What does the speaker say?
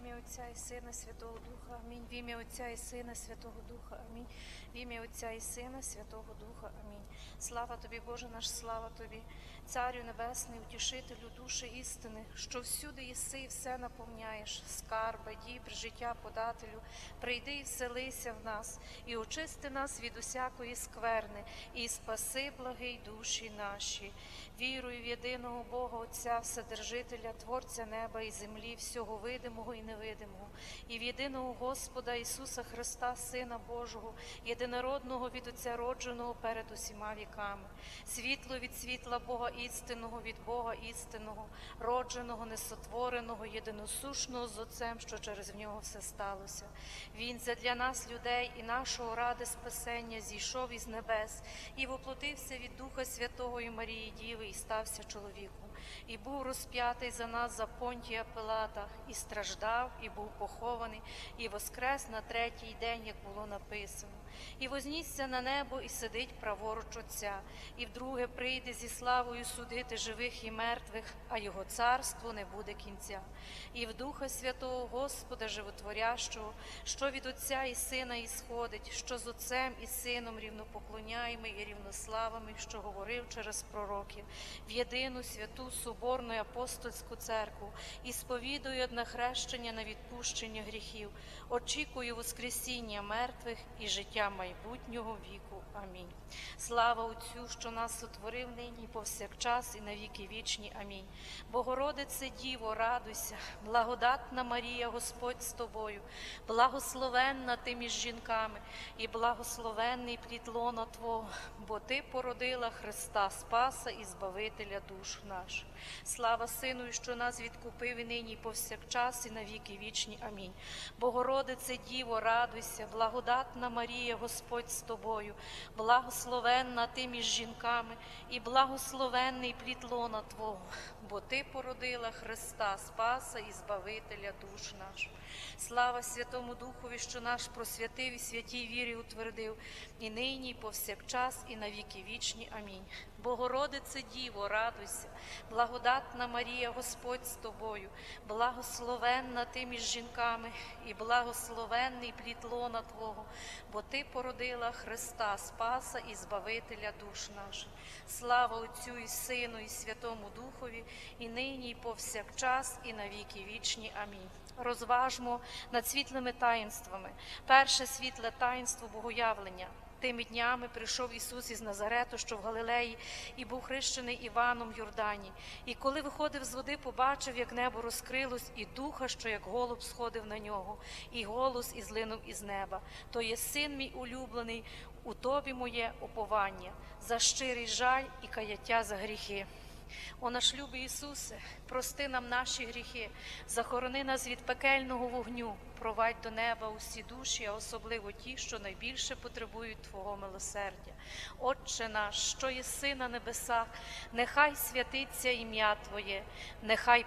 ім'я Отця і Сина Святого Духа. Амінь. В ім'я Отця і Сина Святого Духа. Амінь. В ім'я Отця і Сина Святого Духа. Амінь. Слава тобі, Боже наш, слава тобі, Царю Небесний, утішителю душі істини, що всюди єси і все наповняєш, скарби, дібр, життя подателю. Прийди і вселися в нас, і очисти нас від усякої скверни, і спаси, благий душі наші. Вірую в єдиного Бога Отця, Вседержителя, Творця неба і землі, всього видимого і невидимого, і в єдиного Господа Ісуса Христа, Сина Божого, єдинородного від Отця родженого перед усіма віками, світло від світла Бога істинного, від Бога істинного, родженого, несотвореного, єдиносушного з Отцем, що через нього все сталося. Він задля нас, людей, і нашого ради спасення зійшов із небес і воплотився від Духа Святого і Марії Діви, і стався чоловіком, і був розп'ятий за нас за понтія Пилата, і страждав, і був похований, і воскрес на третій день, як було написано. І вознісся на небо, і сидить праворуч Отця, і вдруге прийде зі славою судити живих і мертвих, а його царство не буде кінця. І в Духа Святого Господа Животворящого, що від Отця і Сина ісходить, що з Отцем і Сином рівнопоклоняємо і рівнославами, що говорив через пророків, в єдину святу Соборну апостольську церкву, і сповідую одне хрещення на відпущення гріхів, очікую Воскресіння мертвих і життя майбутнього віку. Амінь. Слава Отцю, що нас сотворив нині, повсякчас і на віки вічні. Амінь. Богородице Діво, радуйся, благодатна Марія, Господь з тобою, благословенна ти між жінками, і благословенний плід лона Твого, бо Ти породила Христа Спаса і Збавителя душ наших. Слава Сину, що нас відкупив і нині, повсякчас, і на віки вічні. Амінь. Богородице Діво, радуйся, благодатна Марія, Господь з тобою, благословенна ти між жінками, і благословенний плід лона Твого, бо Ти породила Христа Спаса і Збавителя душ наших. Слава Святому Духові, що наш просвятив і святій вірі утвердив, і нині, і повсякчас, і на віки вічні. Амінь. Богородице Діво, радуйся, благодатна Марія, Господь з тобою, благословенна ти між жінками, і благословенний плід лона Твого, бо Ти породила Христа Спаса і Збавителя душ наших. Слава Отцю і Сину, і Святому Духові, і нині, і повсякчас, і на віки вічні. Амінь. Розважмо над світлими таїнствами. Перше світле таїнство Богоявлення. Тими днями прийшов Ісус із Назарету, що в Галилеї, і був хрещений Іваном в Йордані. І коли виходив з води, побачив, як небо розкрилось, і духа, що як голуб сходив на нього, і голос ізлинув із неба. То є син мій улюблений, у тобі моє оповання, за щирий жаль і каяття за гріхи. О наш любий Ісусе, прости нам наші гріхи, захорони нас від пекельного вогню, провадь до неба усі душі, а особливо ті, що найбільше потребують Твого милосердя. Отче наш, що єси на небесах, нехай святиться ім'я Твоє, нехай